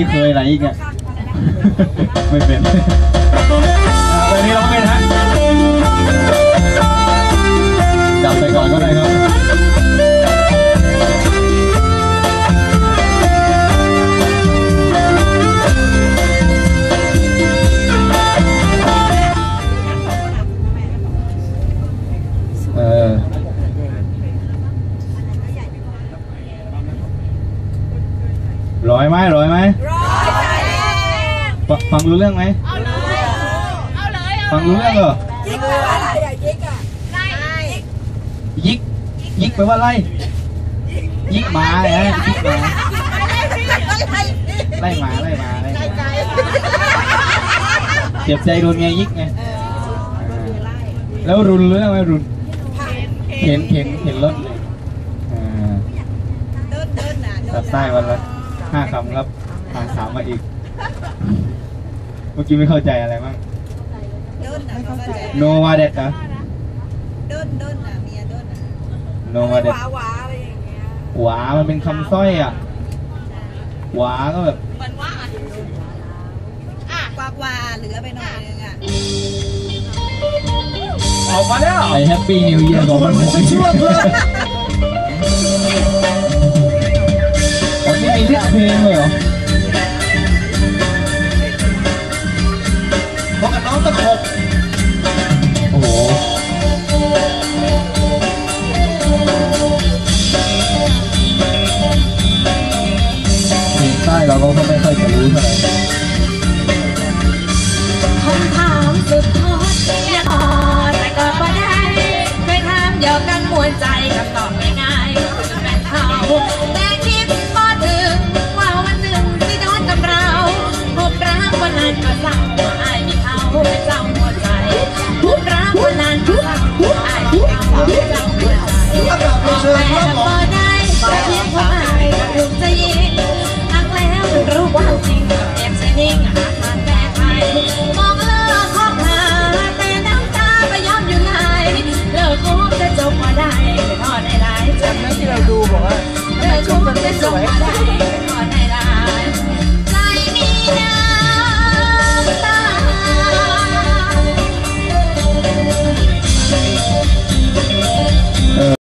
นี่เคยอะไรอีกอะไม่เป็นอะแบบนี้เราไม่เป็น ร้อยไหมร้อยไหมร้อยฟฟังรู้เรื่องไหมเอาเลยเอาเลยฟังรู้เรื่องเหรอยิกคืออะไรอะยิกอะไล่ยิกยิกแปลว่าอะไรยิกหมาไงยิกหมาไล่หมาไล่หมาไล่หมาเจ็บใจรุนไงยิกไงแล้วรุนรู้เรื่องไหมรุนเข็นเข็นเข็นรถเลยอ่าเดินเดินน่ะเดิตัดนใต้วันละ ห้าคำครับผ่านสามมาอีก เมื่อกี้ไม่เข้าใจอะไรบ้างเดินน่ะเขาเข้าใจโนวาเดตอะเดินเดินน่ะเมียเดินน่ะโนวาเดตหวาหวาอะไรอย่างเงี้ยหวามันเป็นคำสร้อยอะหวาก็แบบเหมือนว่าอะกวากวาเหลือไปหน่อยนึงอะออกมาแล้วไอแฮปปี้นิวเยียร์ของมันไม่ช่ว ไม่ค่อยจะรู้เท่ไรคำถามสุดท้อตเนี่ยพอแต่ก็ไม่ได้เคยถามเดียวกันมวลใจคำตอบง่ายๆคือแม่เขาแต่คิดก็ถึงว่าวันหนึ่งที่โดนกับเราพบรักวันนั้นก็เศร้าอ้ยมีเขาเป็นเจ้าหัวใจพบรักวันนั้นก็เศร้าอายมีเขาเป็เจ้าหัวใจออกแม่ก็